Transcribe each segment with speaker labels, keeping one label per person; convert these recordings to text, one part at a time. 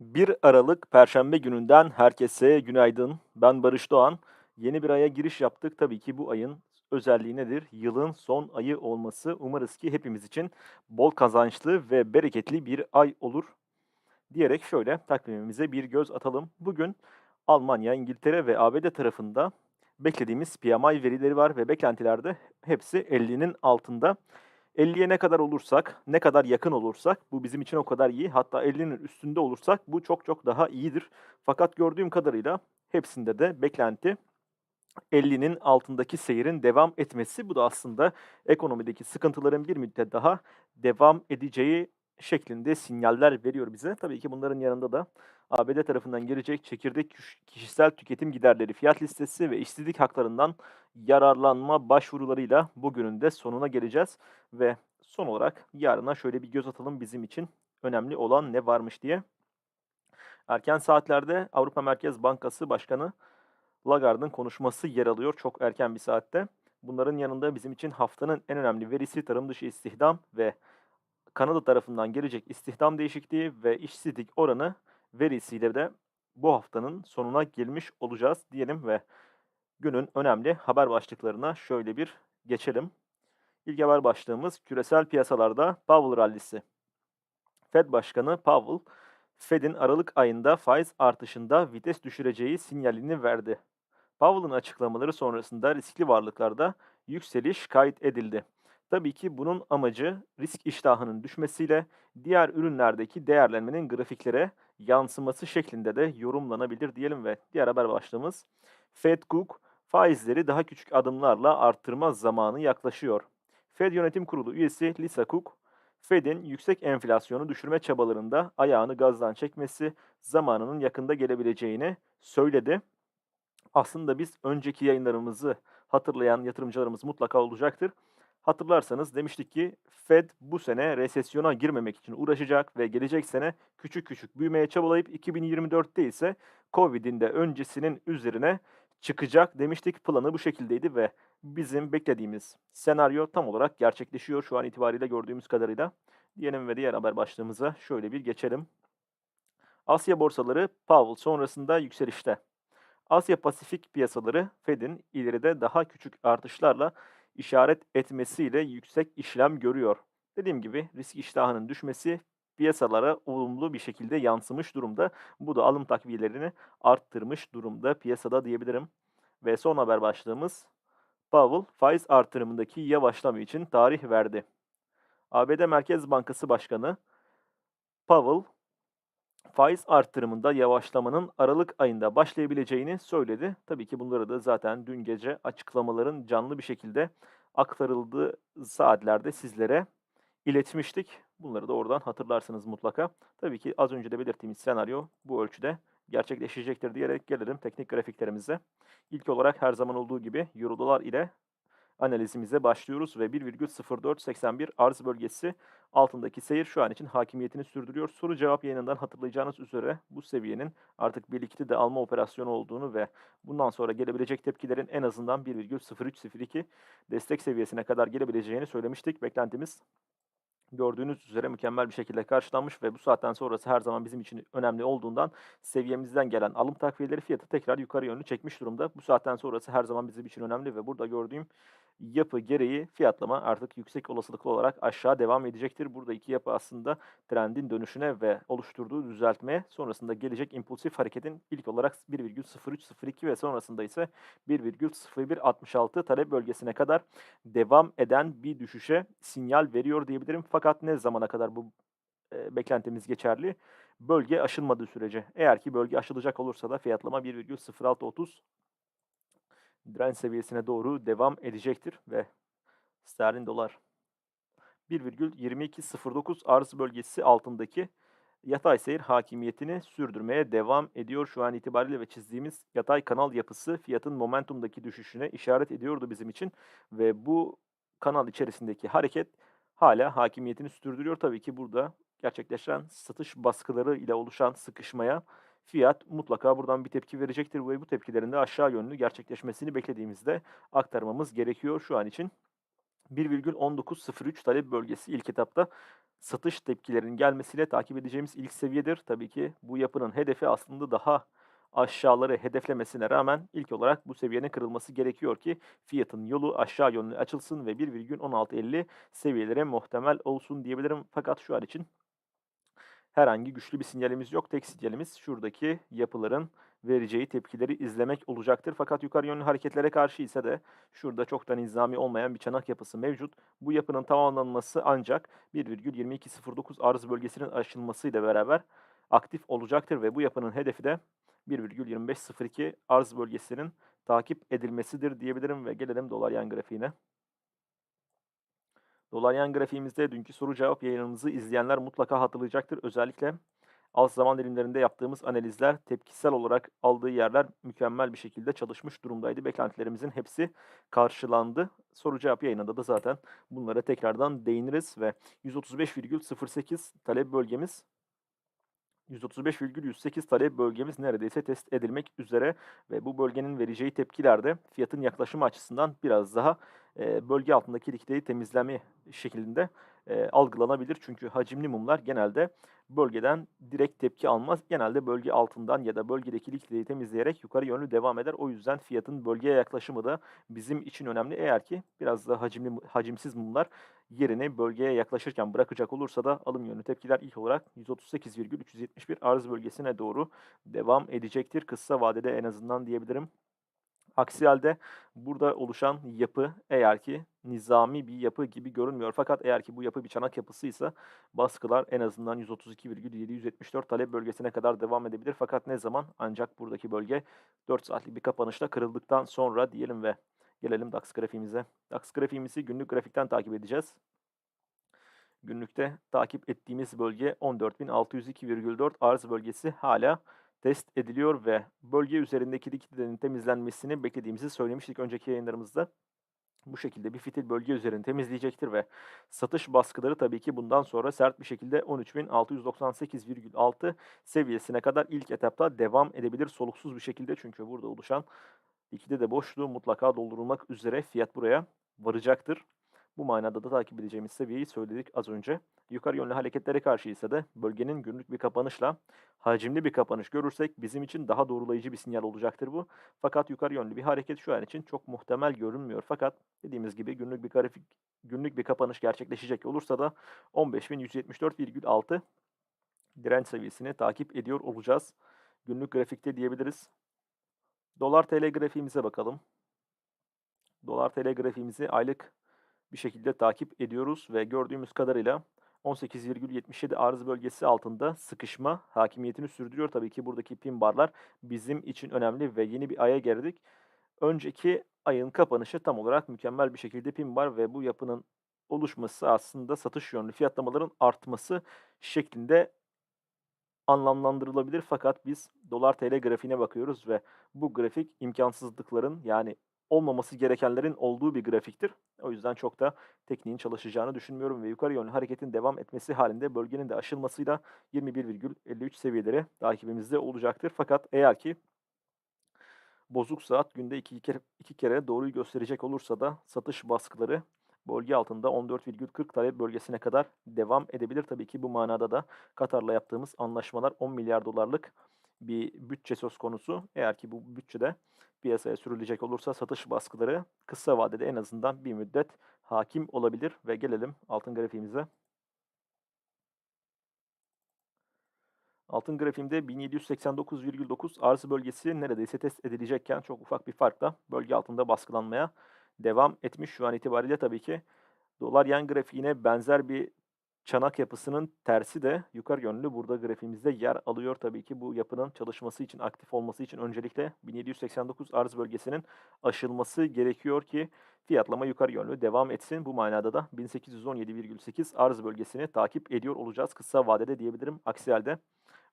Speaker 1: 1 Aralık Perşembe gününden herkese günaydın. Ben Barış Doğan. Yeni bir aya giriş yaptık. Tabii ki bu ayın özelliği nedir? Yılın son ayı olması. Umarız ki hepimiz için bol kazançlı ve bereketli bir ay olur diyerek şöyle takvimimize bir göz atalım. Bugün Almanya, İngiltere ve ABD tarafında beklediğimiz PMI verileri var ve beklentilerde hepsi 50'nin altında. 50'ye ne kadar olursak, ne kadar yakın olursak bu bizim için o kadar iyi. Hatta 50'nin üstünde olursak bu çok çok daha iyidir. Fakat gördüğüm kadarıyla hepsinde de beklenti 50'nin altındaki seyirin devam etmesi. Bu da aslında ekonomideki sıkıntıların bir müddet daha devam edeceği şeklinde sinyaller veriyor bize. Tabii ki bunların yanında da ABD tarafından gelecek çekirdek kişisel tüketim giderleri fiyat listesi ve işsizlik haklarından yararlanma başvurularıyla bugünün de sonuna geleceğiz. Ve son olarak yarına şöyle bir göz atalım bizim için önemli olan ne varmış diye. Erken saatlerde Avrupa Merkez Bankası Başkanı Lagarde'ın konuşması yer alıyor çok erken bir saatte. Bunların yanında bizim için haftanın en önemli verisi tarım dışı istihdam ve Kanada tarafından gelecek istihdam değişikliği ve işsizlik oranı verisiyle de bu haftanın sonuna gelmiş olacağız diyelim ve günün önemli haber başlıklarına şöyle bir geçelim. İlk haber başlığımız küresel piyasalarda Powell rallisi. Fed Başkanı Powell, Fed'in Aralık ayında faiz artışında vites düşüreceği sinyalini verdi. Powell'ın açıklamaları sonrasında riskli varlıklarda yükseliş kaydedildi. Tabii ki bunun amacı risk iştahının düşmesiyle diğer ürünlerdeki değerlenmenin grafiklere yansıması şeklinde de yorumlanabilir diyelim ve diğer haber başlığımız Fed Cook faizleri daha küçük adımlarla arttırma zamanı yaklaşıyor. Fed Yönetim Kurulu üyesi Lisa Cook, Fed'in yüksek enflasyonu düşürme çabalarında ayağını gazdan çekmesi zamanının yakında gelebileceğini söyledi. Aslında biz önceki yayınlarımızı hatırlayan yatırımcılarımız mutlaka olacaktır. Hatırlarsanız demiştik ki Fed bu sene resesyona girmemek için uğraşacak ve gelecek sene küçük küçük büyümeye çabalayıp 2024'te ise Covid'in de öncesinin üzerine çıkacak demiştik. Planı bu şekildeydi ve bizim beklediğimiz senaryo tam olarak gerçekleşiyor şu an itibariyle gördüğümüz kadarıyla. Diyelim ve diğer haber başlığımıza şöyle bir geçelim. Asya borsaları Powell sonrasında yükselişte. Asya Pasifik piyasaları Fed'in ileride daha küçük artışlarla işaret etmesiyle yüksek işlem görüyor. Dediğim gibi risk iştahının düşmesi piyasalara olumlu bir şekilde yansımış durumda. Bu da alım takviyelerini arttırmış durumda piyasada diyebilirim. Ve son haber başlığımız Powell faiz artırımındaki yavaşlama için tarih verdi. ABD Merkez Bankası Başkanı Powell faiz artırımında yavaşlamanın Aralık ayında başlayabileceğini söyledi. Tabii ki bunları da zaten dün gece açıklamaların canlı bir şekilde aktarıldığı saatlerde sizlere iletmiştik. Bunları da oradan hatırlarsınız mutlaka. Tabii ki az önce de belirttiğimiz senaryo bu ölçüde gerçekleşecektir diyerek gelelim teknik grafiklerimize. İlk olarak her zaman olduğu gibi Euro dolar ile analizimize başlıyoruz ve 1,0481 arz bölgesi altındaki seyir şu an için hakimiyetini sürdürüyor. Soru cevap yayınından hatırlayacağınız üzere bu seviyenin artık birlikte de alma operasyonu olduğunu ve bundan sonra gelebilecek tepkilerin en azından 1,0302 destek seviyesine kadar gelebileceğini söylemiştik. Beklentimiz gördüğünüz üzere mükemmel bir şekilde karşılanmış ve bu saatten sonrası her zaman bizim için önemli olduğundan seviyemizden gelen alım takviyeleri fiyatı tekrar yukarı yönlü çekmiş durumda. Bu saatten sonrası her zaman bizim için önemli ve burada gördüğüm yapı gereği fiyatlama artık yüksek olasılıklı olarak aşağı devam edecektir. Burada iki yapı aslında trendin dönüşüne ve oluşturduğu düzeltmeye sonrasında gelecek impulsif hareketin ilk olarak 1,0302 ve sonrasında ise 1,0166 talep bölgesine kadar devam eden bir düşüşe sinyal veriyor diyebilirim. Fakat ne zamana kadar bu e, beklentimiz geçerli? Bölge aşılmadığı sürece. Eğer ki bölge aşılacak olursa da fiyatlama 1,0630 direnç seviyesine doğru devam edecektir ve sterlin dolar 1,2209 arz bölgesi altındaki yatay seyir hakimiyetini sürdürmeye devam ediyor şu an itibariyle ve çizdiğimiz yatay kanal yapısı fiyatın momentumdaki düşüşüne işaret ediyordu bizim için ve bu kanal içerisindeki hareket hala hakimiyetini sürdürüyor. Tabii ki burada gerçekleşen satış baskıları ile oluşan sıkışmaya fiyat mutlaka buradan bir tepki verecektir ve bu tepkilerin de aşağı yönlü gerçekleşmesini beklediğimizde aktarmamız gerekiyor şu an için. 1,1903 talep bölgesi ilk etapta satış tepkilerinin gelmesiyle takip edeceğimiz ilk seviyedir. Tabii ki bu yapının hedefi aslında daha aşağıları hedeflemesine rağmen ilk olarak bu seviyenin kırılması gerekiyor ki fiyatın yolu aşağı yönlü açılsın ve 1,1650 seviyelere muhtemel olsun diyebilirim. Fakat şu an için herhangi güçlü bir sinyalimiz yok. Tek sinyalimiz şuradaki yapıların vereceği tepkileri izlemek olacaktır. Fakat yukarı yönlü hareketlere karşı ise de şurada çok da nizami olmayan bir çanak yapısı mevcut. Bu yapının tamamlanması ancak 1,2209 arz bölgesinin aşılmasıyla beraber aktif olacaktır ve bu yapının hedefi de 1,2502 arz bölgesinin takip edilmesidir diyebilirim ve gelelim dolar yan grafiğine. Dolar yan grafiğimizde dünkü soru cevap yayınımızı izleyenler mutlaka hatırlayacaktır. Özellikle alt zaman dilimlerinde yaptığımız analizler tepkisel olarak aldığı yerler mükemmel bir şekilde çalışmış durumdaydı. Beklentilerimizin hepsi karşılandı. Soru cevap yayınında da zaten bunlara tekrardan değiniriz ve 135,08 talep bölgemiz 135,108 talep bölgemiz neredeyse test edilmek üzere ve bu bölgenin vereceği tepkiler de fiyatın yaklaşımı açısından biraz daha bölge altındaki likiditeyi temizleme şeklinde algılanabilir. Çünkü hacimli mumlar genelde bölgeden direkt tepki almaz. Genelde bölge altından ya da bölgedeki likiditeyi temizleyerek yukarı yönlü devam eder. O yüzden fiyatın bölgeye yaklaşımı da bizim için önemli. Eğer ki biraz da hacimli hacimsiz mumlar yerini bölgeye yaklaşırken bırakacak olursa da alım yönlü tepkiler ilk olarak 138,371 arz bölgesine doğru devam edecektir. Kısa vadede en azından diyebilirim. Aksi halde burada oluşan yapı eğer ki nizami bir yapı gibi görünmüyor. Fakat eğer ki bu yapı bir çanak yapısıysa baskılar en azından 132,774 talep bölgesine kadar devam edebilir. Fakat ne zaman? Ancak buradaki bölge 4 saatlik bir kapanışla kırıldıktan sonra diyelim ve gelelim DAX grafiğimize. DAX grafiğimizi günlük grafikten takip edeceğiz. Günlükte takip ettiğimiz bölge 14.602,4 arz bölgesi hala test ediliyor ve bölge üzerindeki likiditenin temizlenmesini beklediğimizi söylemiştik önceki yayınlarımızda. Bu şekilde bir fitil bölge üzerini temizleyecektir ve satış baskıları tabii ki bundan sonra sert bir şekilde 13.698,6 seviyesine kadar ilk etapta devam edebilir soluksuz bir şekilde. Çünkü burada oluşan ikide de boşluğu mutlaka doldurulmak üzere fiyat buraya varacaktır. Bu manada da takip edeceğimiz seviyeyi söyledik az önce. Yukarı yönlü hareketlere karşı ise de bölgenin günlük bir kapanışla hacimli bir kapanış görürsek bizim için daha doğrulayıcı bir sinyal olacaktır bu. Fakat yukarı yönlü bir hareket şu an için çok muhtemel görünmüyor. Fakat dediğimiz gibi günlük bir grafik günlük bir kapanış gerçekleşecek olursa da 15.174,6 direnç seviyesini takip ediyor olacağız. Günlük grafikte diyebiliriz. Dolar TL grafiğimize bakalım. Dolar TL grafiğimizi aylık bir şekilde takip ediyoruz ve gördüğümüz kadarıyla 18,77 arz bölgesi altında sıkışma hakimiyetini sürdürüyor. Tabii ki buradaki pin barlar bizim için önemli ve yeni bir aya girdik. Önceki ayın kapanışı tam olarak mükemmel bir şekilde pin bar ve bu yapının oluşması aslında satış yönlü fiyatlamaların artması şeklinde anlamlandırılabilir. Fakat biz dolar TL grafiğine bakıyoruz ve bu grafik imkansızlıkların yani olmaması gerekenlerin olduğu bir grafiktir. O yüzden çok da tekniğin çalışacağını düşünmüyorum ve yukarı yönlü hareketin devam etmesi halinde bölgenin de aşılmasıyla 21,53 seviyeleri takibimizde olacaktır. Fakat eğer ki bozuk saat günde iki kere, iki kere doğruyu gösterecek olursa da satış baskıları bölge altında 14,40 talep bölgesine kadar devam edebilir. Tabii ki bu manada da Katar'la yaptığımız anlaşmalar 10 milyar dolarlık bir bütçe söz konusu. Eğer ki bu bütçede piyasaya sürülecek olursa satış baskıları kısa vadede en azından bir müddet hakim olabilir ve gelelim altın grafiğimize. Altın grafiğimde 1789,9 arz bölgesi neredeyse test edilecekken çok ufak bir farkla bölge altında baskılanmaya devam etmiş. Şu an itibariyle tabii ki dolar yan grafiğine benzer bir çanak yapısının tersi de yukarı yönlü burada grafiğimizde yer alıyor. Tabii ki bu yapının çalışması için, aktif olması için öncelikle 1789 arz bölgesinin aşılması gerekiyor ki fiyatlama yukarı yönlü devam etsin. Bu manada da 1817,8 arz bölgesini takip ediyor olacağız kısa vadede diyebilirim. Aksi halde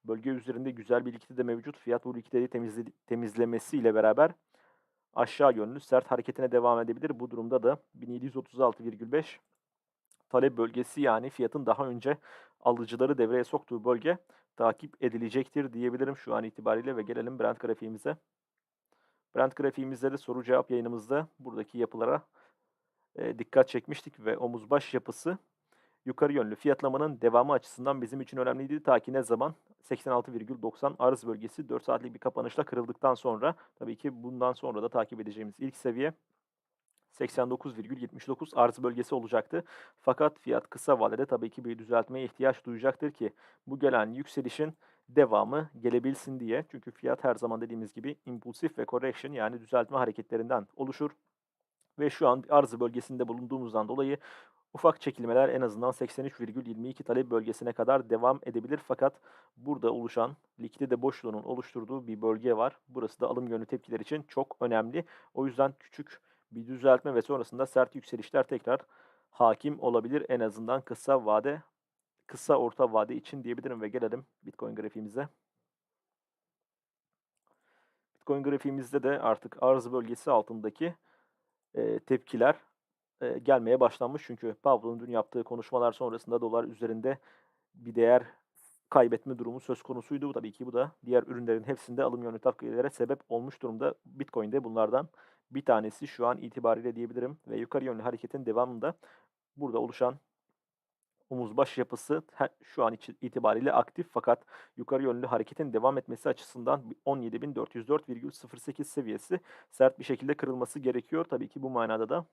Speaker 1: bölge üzerinde güzel bir likidite de mevcut. Fiyat bu likiditeyi temizle temizlemesiyle beraber aşağı yönlü sert hareketine devam edebilir. Bu durumda da 1736,5 talep bölgesi yani fiyatın daha önce alıcıları devreye soktuğu bölge takip edilecektir diyebilirim şu an itibariyle ve gelelim Brent grafiğimize. Brent grafiğimizde de soru cevap yayınımızda buradaki yapılara e, dikkat çekmiştik ve omuz baş yapısı yukarı yönlü fiyatlamanın devamı açısından bizim için önemliydi. Ta ki ne zaman? 86,90 arz bölgesi 4 saatlik bir kapanışla kırıldıktan sonra tabii ki bundan sonra da takip edeceğimiz ilk seviye 89,79 arz bölgesi olacaktı. Fakat fiyat kısa vadede tabii ki bir düzeltmeye ihtiyaç duyacaktır ki bu gelen yükselişin devamı gelebilsin diye. Çünkü fiyat her zaman dediğimiz gibi impulsif ve correction yani düzeltme hareketlerinden oluşur. Ve şu an arz bölgesinde bulunduğumuzdan dolayı ufak çekilmeler en azından 83,22 talep bölgesine kadar devam edebilir. Fakat burada oluşan likidite boşluğunun oluşturduğu bir bölge var. Burası da alım yönlü tepkiler için çok önemli. O yüzden küçük bir düzeltme ve sonrasında sert yükselişler tekrar hakim olabilir. En azından kısa vade, kısa orta vade için diyebilirim ve gelelim Bitcoin grafiğimize. Bitcoin grafiğimizde de artık arz bölgesi altındaki e, tepkiler e, gelmeye başlanmış. Çünkü Powell'ın dün yaptığı konuşmalar sonrasında dolar üzerinde bir değer kaybetme durumu söz konusuydu. Tabii ki bu da diğer ürünlerin hepsinde alım yönlü tepkilere sebep olmuş durumda. Bitcoin'de bunlardan bir tanesi şu an itibariyle diyebilirim ve yukarı yönlü hareketin devamında burada oluşan omuz baş yapısı şu an itibariyle aktif fakat yukarı yönlü hareketin devam etmesi açısından 17.404,08 seviyesi sert bir şekilde kırılması gerekiyor. Tabii ki bu manada da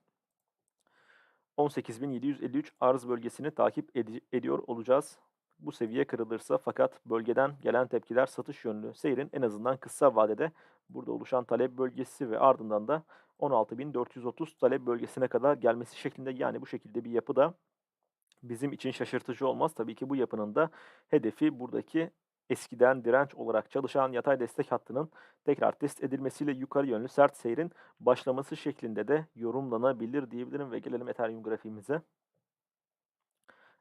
Speaker 1: 18.753 arz bölgesini takip ed- ediyor olacağız. Bu seviye kırılırsa fakat bölgeden gelen tepkiler satış yönlü seyrin en azından kısa vadede burada oluşan talep bölgesi ve ardından da 16.430 talep bölgesine kadar gelmesi şeklinde yani bu şekilde bir yapı da bizim için şaşırtıcı olmaz. Tabii ki bu yapının da hedefi buradaki eskiden direnç olarak çalışan yatay destek hattının tekrar test edilmesiyle yukarı yönlü sert seyrin başlaması şeklinde de yorumlanabilir diyebilirim ve gelelim Ethereum grafiğimize.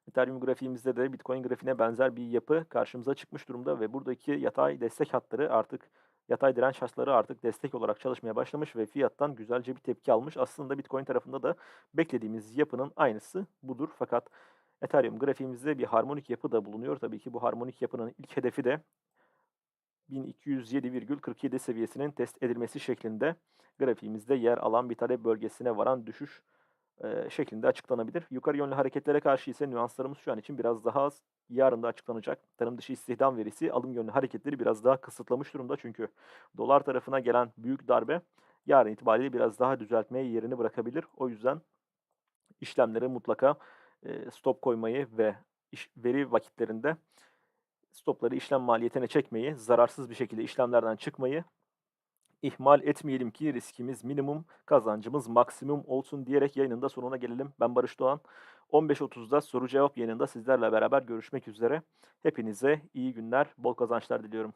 Speaker 1: Ethereum grafiğimizde de Bitcoin grafiğine benzer bir yapı karşımıza çıkmış durumda ve buradaki yatay destek hatları artık yatay direnç hatları artık destek olarak çalışmaya başlamış ve fiyattan güzelce bir tepki almış. Aslında Bitcoin tarafında da beklediğimiz yapının aynısı budur. Fakat Ethereum grafiğimizde bir harmonik yapı da bulunuyor. Tabii ki bu harmonik yapının ilk hedefi de 1207,47 seviyesinin test edilmesi şeklinde grafiğimizde yer alan bir talep bölgesine varan düşüş e, şeklinde açıklanabilir. Yukarı yönlü hareketlere karşı ise nüanslarımız şu an için biraz daha az. Yarın da açıklanacak. Tarım dışı istihdam verisi alım yönlü hareketleri biraz daha kısıtlamış durumda. Çünkü dolar tarafına gelen büyük darbe yarın itibariyle biraz daha düzeltmeye yerini bırakabilir. O yüzden işlemlere mutlaka stop koymayı ve iş, veri vakitlerinde stopları işlem maliyetine çekmeyi, zararsız bir şekilde işlemlerden çıkmayı ihmal etmeyelim ki riskimiz minimum, kazancımız maksimum olsun diyerek yayının da sonuna gelelim. Ben Barış Doğan. 15.30'da soru cevap yayınında sizlerle beraber görüşmek üzere. Hepinize iyi günler, bol kazançlar diliyorum.